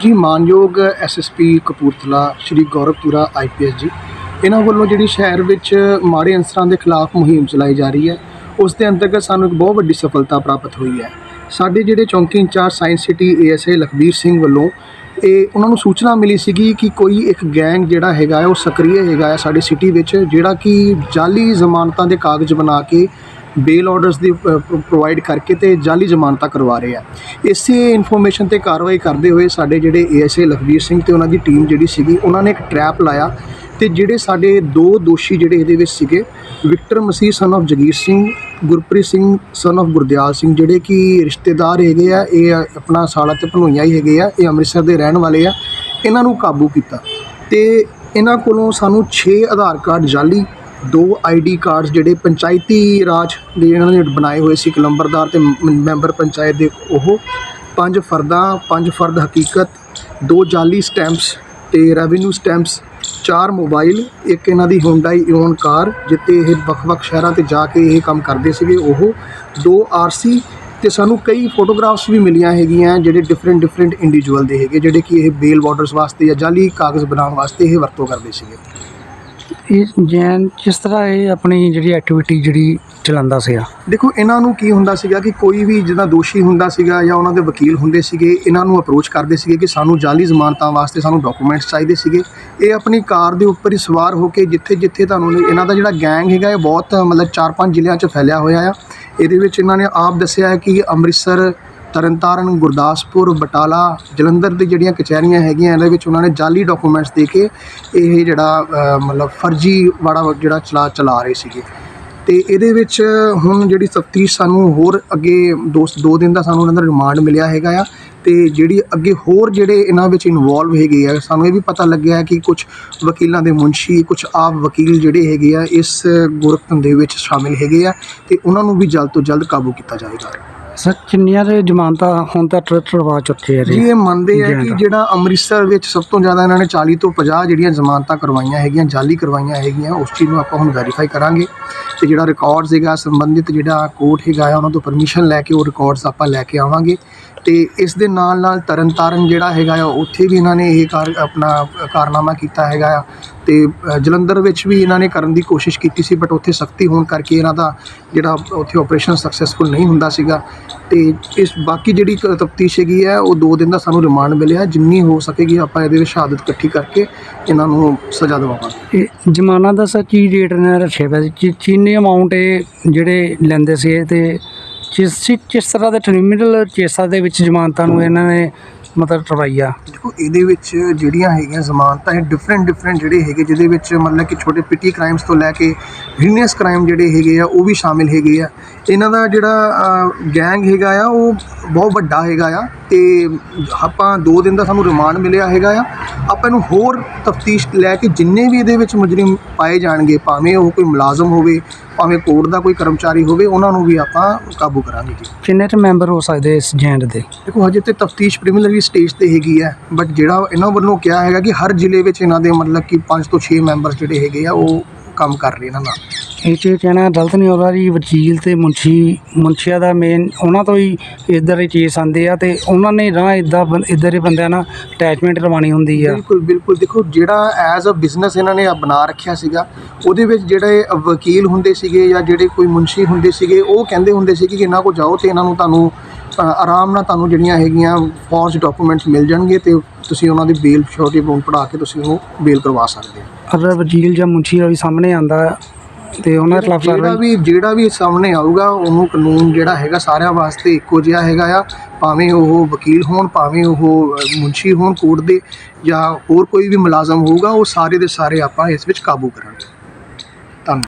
ਜੀ, ਮਾਨਯੋਗ SSP Kapurthala Shri Gauravpura IPS ji, ਇਹਨਾਂ ਵੱਲੋਂ ਜਿਹੜੀ ਸ਼ਹਿਰ ਵਿੱਚ ਮਾੜੇ ਅਨਸਰਾਂ ਦੇ ਖਿਲਾਫ ਮੁਹਿੰਮ ਚਲਾਈ ਜਾ ਰਹੀ ਹੈ, ਉਸ ਦੇ ਅੰਤਰਗਤ ਸਾਨੂੰ ਇੱਕ ਬਹੁਤ ਵੱਡੀ ਸਫਲਤਾ ਪ੍ਰਾਪਤ ਹੋਈ ਹੈ। ਸਾਡੇ ਜਿਹੜੇ ਚੌਂਕੀ incharge science city ASA Lakhbir Singh ਵੱਲੋਂ ਇਹ ਉਹਨਾਂ ਨੂੰ ਸੂਚਨਾ ਮਿਲੀ ਸੀਗੀ ਕਿ ਕੋਈ ਇੱਕ ਗੈਂਗ ਜਿਹੜਾ ਹੈਗਾ ਉਹ ਸਕਰੀਏ ਹੈਗਾ ਹੈ ਸਾਡੀ ਸਿਟੀ ਵਿੱਚ, ਜਿਹੜਾ ਕਿ ਜਾਲੀ ਜ਼ਮਾਨਤਾਂ ਦੇ ਕਾਗਜ਼ ਬਣਾ ਕੇ ਬੇਲ ਆਰਡਰਸ ਦੀ ਪ੍ਰੋਵਾਈਡ ਕਰਕੇ ਤੇ ਜਾਲੀ ਜ਼ਮਾਨਤਾਂ ਕਰਵਾ ਰਹੇ ਆ। ਇਸੇ ਇਨਫੋਰਮੇਸ਼ਨ ਤੇ ਕਾਰਵਾਈ ਕਰਦੇ ਹੋਏ ਸਾਡੇ ਜਿਹੜੇ ਏਐਸਏ ਲਖਬੀਰ ਸਿੰਘ ਤੇ ਉਹਨਾਂ ਦੀ ਟੀਮ ਜਿਹੜੀ ਸੀਗੀ, ਉਹਨਾਂ ਨੇ ਇੱਕ ਟਰੈਪ ਲਾਇਆ ਤੇ ਜਿਹੜੇ ਸਾਡੇ ਦੋ ਦੋਸ਼ੀ ਜਿਹੜੇ ਇਹਦੇ ਵਿੱਚ ਸੀਗੇ, Victor Masih son of Jagir Singh, Gurpreet Singh son of Gurdial Singh, ਜਿਹੜੇ ਕਿ ਰਿਸ਼ਤੇਦਾਰ ਹੈਗੇ ਆ, ਇਹ ਆਪਣਾ ਸਾਲਾ ਤੇ ਭਨੋਈਆ ਹੀ ਹੈਗੇ ਆ, ਇਹ ਅੰਮ੍ਰਿਤਸਰ ਦੇ ਰਹਿਣ ਵਾਲੇ ਆ, ਇਹਨਾਂ ਨੂੰ ਕਾਬੂ ਕੀਤਾ ਤੇ ਇਹਨਾਂ ਕੋਲੋਂ ਸਾਨੂੰ 6 ਆਧਾਰ ਕਾਰਡ ਜਾਲੀ ਦੋ ਆਈਡੀ ਕਾਰਡਸ ਜਿਹੜੇ ਪੰਚਾਇਤੀ ਰਾਜ ਦੇ ਇਹਨਾਂ ਨੇ ਬਣਾਏ ਹੋਏ ਸੀ, ਇੱਕ ਲੰਬਰਦਾਰ ਤੇ ਮ- ਮੈਂਬਰ ਪੰਚਾਇਤ ਦੇ ਉਹ। ਪੰਜ ਫਰਦਾਂ, ਪੰਜ ਫਰਦ ਹਕੀਕਤ, ਦੋ ਜਾਲੀ ਸਟੈਂਪਸ ਤੇ ਰੈਵਨਿਊ ਸਟੈਂਪਸ, ਚਾਰ ਮੋਬਾਈਲ, ਇੱਕ ਇਹਨਾਂ ਦੀ ਹੁੰਡਾਈ ਇਓਨ ਕਾਰ ਜਿੱਤੇ ਇਹ ਵੱਖ-ਵੱਖ ਸ਼ਹਿਰਾਂ ਤੇ ਜਾ ਕੇ ਇਹ ਕੰਮ ਕਰਦੇ ਸੀਗੇ ਉਹ। ਦੋ ਆਰਸੀ ਤੇ ਸਾਨੂੰ ਕਈ ਫੋਟੋਗ੍ਰਾਫਸ ਵੀ ਮਿਲੀਆਂ ਹੈਗੀਆਂ ਜਿਹੜੇ ਡਿਫਰੈਂਟ ਡਿਫਰੈਂਟ ਇੰਡੀਵਿਜੂਅਲ ਦੇ ਹੈਗੇ, ਜਿਹੜੇ ਕਿ ਇਹ ਬੇਲ ਬਾਰਡਰਸ ਵਾਸਤੇ ਜਾਂ ਜਾਲੀ ਕਾਗਜ਼ ਬਣਾਉਣ ਵਾਸਤੇ ਇਹ ਵਰਤੋਂ ਕਰਦੇ ਸੀਗੇ। ਇਹ ਜੈਨ ਜਿਸ ਤਰ੍ਹਾਂ ਇਹ ਆਪਣੀ ਜਿਹੜੀ ਐਕਟੀਵਿਟੀ ਜਿਹੜੀ ਚਲਾਉਂਦਾ ਸੀਗਾ? ਦੇਖੋ, ਇਹਨਾਂ ਨੂੰ ਕੀ ਹੁੰਦਾ ਸੀਗਾ ਕਿ ਕੋਈ ਵੀ ਜਿਹਦਾ ਦੋਸ਼ੀ ਹੁੰਦਾ ਸੀਗਾ ਜਾਂ ਉਹਨਾਂ ਦੇ ਵਕੀਲ ਹੁੰਦੇ ਸੀਗੇ, ਇਹਨਾਂ ਨੂੰ ਅਪਰੋਚ ਕਰਦੇ ਸੀਗੇ ਕਿ ਸਾਨੂੰ ਜਾਲੀ ਜ਼ਮਾਨਤਾਂ ਵਾਸਤੇ ਸਾਨੂੰ ਡਾਕੂਮੈਂਟਸ ਚਾਹੀਦੇ ਸੀਗੇ। ਇਹ ਆਪਣੀ ਕਾਰ ਦੇ ਉੱਪਰ ਹੀ ਸਵਾਰ ਹੋ ਕੇ ਜਿੱਥੇ ਜਿੱਥੇ ਤੁਹਾਨੂੰ ਇਹਨਾਂ ਦਾ ਜਿਹੜਾ ਗੈਂਗ ਹੈਗਾ, ਇਹ ਬਹੁਤ ਮਤਲਬ 4-5 ਜ਼ਿਲ੍ਹਿਆਂ 'ਚ ਫੈਲਿਆ ਹੋਇਆ ਆ। ਇਹਦੇ ਵਿੱਚ ਇਹਨਾਂ ਨੇ ਆਪ ਦੱਸਿਆ ਹੈ ਕਿ ਅੰਮ੍ਰਿਤਸਰ ਤਰਨਤਾਰਨ, ਗੁਰਦਾਸਪੁਰ, ਬਟਾਲਾ, ਜਲੰਧਰ ਦੀ ਜਿਹੜੀਆਂ ਕਚਹਿਰੀਆਂ ਹੈਗੀਆਂ, ਇਹਦੇ ਵਿੱਚ ਉਹਨਾਂ ਨੇ ਜਾਲੀ ਡਾਕੂਮੈਂਟਸ ਦੇ ਕੇ ਇਹ ਜਿਹੜਾ ਮਤਲਬ ਫਰਜ਼ੀ ਵਾੜਾ ਜਿਹੜਾ ਚਲਾ ਚਲਾ ਰਹੇ ਸੀਗੇ। ਤੇ ਇਹਦੇ ਵਿੱਚ ਹੁਣ ਜਿਹੜੀ ਤਫਤੀਸ਼ ਸਾਨੂੰ ਹੋਰ ਅੱਗੇ ਦੋ ਦੋ ਦਿਨ ਦਾ ਸਾਨੂੰ ਉਹਨਾਂ ਦਾ ਰਿਮਾਂਡ ਮਿਲਿਆ ਹੈਗਾ ਆ, ਤੇ ਜਿਹੜੀ ਅੱਗੇ ਹੋਰ ਜਿਹੜੇ ਇਹਨਾਂ ਵਿੱਚ ਇਨਵੋਲਵ ਹੈਗੇ ਆ, ਸਾਨੂੰ ਇਹ ਵੀ ਪਤਾ ਲੱਗਿਆ ਕਿ ਕੁਝ ਵਕੀਲਾਂ ਦੇ ਮੁਨਸ਼ੀ ਕੁਝ ਆਪ ਵਕੀਲ ਜਿਹੜੇ ਹੈਗੇ ਆ, ਇਸ ਗੁਰਕ ਧੰਦੇ ਵਿੱਚ ਸ਼ਾਮਿਲ ਹੈਗੇ ਆ, ਤੇ ਉਹਨਾਂ ਨੂੰ ਵੀ ਜਲਦ ਤੋਂ ਜਲਦ ਕਾਬੂ ਕੀਤਾ ਜਾਵੇਗਾ ਸਰ ਕਿੰਨੀਆਂ ਦੇ ਜ਼ਮਾਨਤਾਂ ਹੁਣ ਤੱਕ ਟਰਵਾ ਚੁੱਕੇ ਆ ਜੀ? ਇਹ ਮੰਨਦੇ ਆ ਕਿ। ਜਿਹੜਾ ਅੰਮ੍ਰਿਤਸਰ ਵਿੱਚ ਸਭ ਤੋਂ ਜ਼ਿਆਦਾ ਇਹਨਾਂ ਨੇ 40 ਤੋਂ 50 ਜਿਹੜੀਆਂ ਜ਼ਮਾਨਤਾਂ ਕਰਵਾਈਆਂ ਹੈਗੀਆਂ ਜਾਲੀ ਕਰਵਾਈਆਂ ਹੈਗੀਆਂ ਉਸ ਚੀਜ਼ ਨੂੰ ਆਪਾਂ ਹੁਣ ਵੈਰੀਫਾਈ ਕਰਾਂਗੇ। ਤੇ ਜਿਹੜਾ ਰਿਕਾਰਡਸ ਹੈਗਾ ਸੰਬੰਧਿਤ ਜਿਹੜਾ ਕੋਰਟ ਹੈਗਾ ਉਹਨਾਂ ਤੋਂ ਪਰਮਿਸ਼ਨ ਲੈ ਕੇ ਉਹ ਰਿਕਾਰਡਸ ਆਪਾਂ ਲੈ ਕੇ ਆਵਾਂਗੇ। ਤੇ ਇਸ ਦੇ ਨਾਲ ਨਾਲ ਤਰਨਤਾਰਨ ਜਿਹੜਾ ਹੈਗਾ ਆ ਉੱਥੇ ਵੀ ਇਹਨਾਂ ਨੇ ਇਹ ਕਾਰ ਆਪਣਾ ਕਾਰਨਾਮਾ ਕੀਤਾ ਹੈਗਾ ਆ। ਤੇ ਜਲੰਧਰ ਵਿੱਚ ਵੀ ਇਹਨਾਂ ਨੇ ਕਰਨ ਦੀ ਕੋਸ਼ਿਸ਼ ਕੀਤੀ ਸੀ ਬਟ ਉੱਥੇ ਸਖਤੀ ਹੋਣ ਕਰਕੇ ਇਹਨਾਂ ਦਾ ਜਿਹੜਾ ਉੱਥੇ ਆਪਰੇਸ਼ਨ ਸਕਸੈਸਫੁਲ ਨਹੀਂ ਹੁੰਦਾ ਸੀਗਾ। ਤੇ ਇਸ ਬਾਕੀ ਜਿਹੜੀ ਤਫਤੀਸ਼ ਹੈਗੀ ਹੈ, ਉਹ 2 ਦਿਨ ਦਾ ਸਾਨੂੰ ਰਿਮਾਂਡ ਮਿਲਿਆ, ਜਿੰਨੀ ਹੋ ਸਕੇਗੀ ਆਪਾਂ ਇਹਦੇ ਵਿੱਚ ਸ਼ਹਾਦਤ ਇਕੱਠੀ ਕਰਕੇ ਇਹਨਾਂ ਨੂੰ ਸਜ਼ਾ ਦਿਵਾਵਾਂਗੇ। ਇਹ ਜਮਾਨਾ ਦਾ ਸਰ ਕੀ ਰੇਟ ਨੇ ਰੱਖਿਆ ਹੋਇਆ ਸੀ? ਚੀਨੀ ਅਮਾਉਂਟ ਇਹ ਜਿਹੜੇ ਲੈਂਦੇ ਸੀ ਤੇ ਜਿਸ ਕਿਸ ਤਰ੍ਹਾਂ ਦੇ ਕ੍ਰਿਮੀਨਲ ਕੇਸਾਂ ਦੇ ਵਿੱਚ ਜ਼ਮਾਨਤਾਂ ਨੂੰ ਇਹਨਾਂ ਨੇ ਮਤਲਬ ਟਰਵਾਈਆ ਦੇਖੋ, ਇਹਦੇ ਵਿੱਚ ਜਿਹੜੀਆਂ ਹੈਗੀਆਂ ਜ਼ਮਾਨਤਾਂ, ਇਹ ਡਿਫਰੈਂਟ ਡਿਫਰੈਂਟ ਜਿਹੜੇ ਹੈਗੇ, ਜਿਹਦੇ ਵਿੱਚ ਮਤਲਬ ਕਿ ਛੋਟੇ ਪਿੱਟੀ ਕ੍ਰਾਈਮਸ ਤੋਂ ਲੈ ਕੇ ਹੀਨੀਅਸ ਕ੍ਰਾਈਮ ਜਿਹੜੇ ਹੈਗੇ ਆ, ਉਹ ਵੀ ਸ਼ਾਮਿਲ ਹੈਗੇ ਆ। ਇਹਨਾਂ ਦਾ ਜਿਹੜਾ ਗੈਂਗ ਹੈਗਾ ਆ ਉਹ ਬਹੁਤ ਵੱਡਾ ਹੈਗਾ ਆ ਤੇ ਆਪਾਂ 2 ਦਿਨ ਦਾ ਸਾਨੂੰ ਰਿਮਾਂਡ ਮਿਲਿਆ ਹੈਗਾ ਆ। ਆਪਾਂ ਇਹਨੂੰ ਹੋਰ ਤਫਤੀਸ਼ ਲੈ ਕੇ ਜਿੰਨੇ ਵੀ ਇਹਦੇ ਵਿੱਚ ਮੁਜਰਮ ਪਾਏ ਜਾਣਗੇ ਭਾਵੇਂ ਉਹ ਕੋਈ ਮੁਲਾਜ਼ਮ ਹੋਵੇ ਭਾਵੇਂ ਕੋਰਟ ਦਾ ਕੋਈ ਕਰਮਚਾਰੀ ਹੋਵੇ ਉਹਨਾਂ ਨੂੰ ਵੀ ਆਪਾਂ ਕਾਬੂ ਕਰਾਂਗੇ ਜੀ। ਕਿੰਨੇ ਕੁ ਮੈਂਬਰ ਹੋ ਸਕਦੇ ਇਸ ਜੈਂਟ ਦੇ? ਦੇਖੋ ਹਜੇ ਤੇ ਤਫਤੀਸ਼ ਪ੍ਰੀਲਿਮਿਨਰੀ ਸਟੇਜ ਤੇ ਹੈਗੀ ਹੈ ਬਟ ਜਿਹੜਾ ਇਹਨਾਂ ਵੱਲੋਂ ਕਿਹਾ ਹੈਗਾ ਕਿ ਹਰ ਜ਼ਿਲ੍ਹੇ ਵਿੱਚ ਇਹਨਾਂ ਦੇ ਮਤਲਬ ਕਿ 5 ਤੋਂ 6 ਮੈਂਬਰ ਜਿਹੜੇ ਹੈਗੇ ਆ ਉਹ ਕੰਮ ਕਰ ਰਹੇ ਇਹਨਾਂ ਨਾਲ। ਇਹ 'ਚ ਕਹਿਣਾ ਗਲਤ ਨਹੀਂ ਹੋਗਾ ਜੀ ਵਕੀਲ ਤੇ ਮੁਨਸ਼ੀ ਮੁਨਸ਼ੀਆਂ ਦਾ ਮੇਨ ਉਹਨਾਂ ਤੋਂ ਹੀ ਇੱਧਰ ਹੀ ਕੇਸ ਆਉਂਦੇ ਆ ਤੇ ਉਹਨਾਂ ਨੇ ਰਾਹ ਇਦਾਂ ਇੱਧਰ ਦੇ ਬੰਦਿਆਂ ਨਾਲ ਅਟੈਚਮੈਂਟ ਕਰਵਾਉਣੀ ਹੁੰਦੀ ਆ। ਬਿਲਕੁਲ ਬਿਲਕੁਲ। ਦੇਖੋ ਜਿਹੜਾ ਐਜ਼ ਅ ਬਿਜ਼ਨਸ ਇਹਨਾਂ ਨੇ ਬਣਾ ਰੱਖਿਆ ਸੀਗਾ ਉਹਦੇ ਵਿੱਚ ਜਿਹੜੇ ਵਕੀਲ ਹੁੰਦੇ ਸੀਗੇ ਜਾਂ ਜਿਹੜੇ ਕੋਈ ਮੁਨਸ਼ੀ ਹੁੰਦੇ ਸੀਗੇ ਉਹ ਕਹਿੰਦੇ ਹੁੰਦੇ ਸੀ ਕਿ ਇਹਨਾਂ ਕੋਲ ਜਾਓ ਤੇ ਇਹਨਾਂ ਨੂੰ ਤੁਹਾਨੂੰ ਆਰਾਮ ਨਾਲ ਤੁਹਾਨੂੰ ਜਿਹੜੀਆਂ ਹੈਗੀਆਂ ਫੌਜ ਡਾਕੂਮੈਂਟਸ ਮਿਲ ਜਾਣਗੇ ਤੇ ਤੁਸੀਂ ਉਹਨਾਂ ਦੀ ਬੇਲ ਛੋਟੀ ਅਮਾਉਂਟ ਪੜਾ ਕੇ ਤੁਸੀਂ ਉਹਨੂੰ ਬੇਲ ਕਰਵਾ ਸਕਦੇ ਹੋ। ਅਗਰ ਵਕੀਲ ਜਾਂ ਮੁਨਸ਼ੀ ਦਾ ਵੀ ਸਾਹਮਣੇ ਆਉਂਦਾ ਤੇ ਉਹਨਾਂ ਖਿਲਾਫ ਜਿਹੜਾ ਕਾਰਵਾਈ ਵੀ ਜਿਹੜਾ ਵੀ ਸਾਹਮਣੇ ਆਊਗਾ, ਉਹਨੂੰ ਕਾਨੂੰਨ ਜਿਹੜਾ ਹੈਗਾ ਸਾਰਿਆਂ ਵਾਸਤੇ ਇੱਕੋ ਜਿਹਾ ਹੈਗਾ ਆ। ਭਾਵੇਂ ਉਹ ਵਕੀਲ ਹੋਣ, ਭਾਵੇਂ ਉਹ ਮੁਨਸ਼ੀ ਹੋਣ ਕੋਰਟ ਦੇ ਜਾਂ ਹੋਰ ਕੋਈ ਵੀ ਮੁਲਾਜ਼ਮ ਹੋਊਗਾ, ਉਹ ਸਾਰੇ ਦੇ ਸਾਰੇ ਆਪਾਂ ਇਸ ਵਿੱਚ ਕਾਬੂ ਕਰਾਂਗੇ।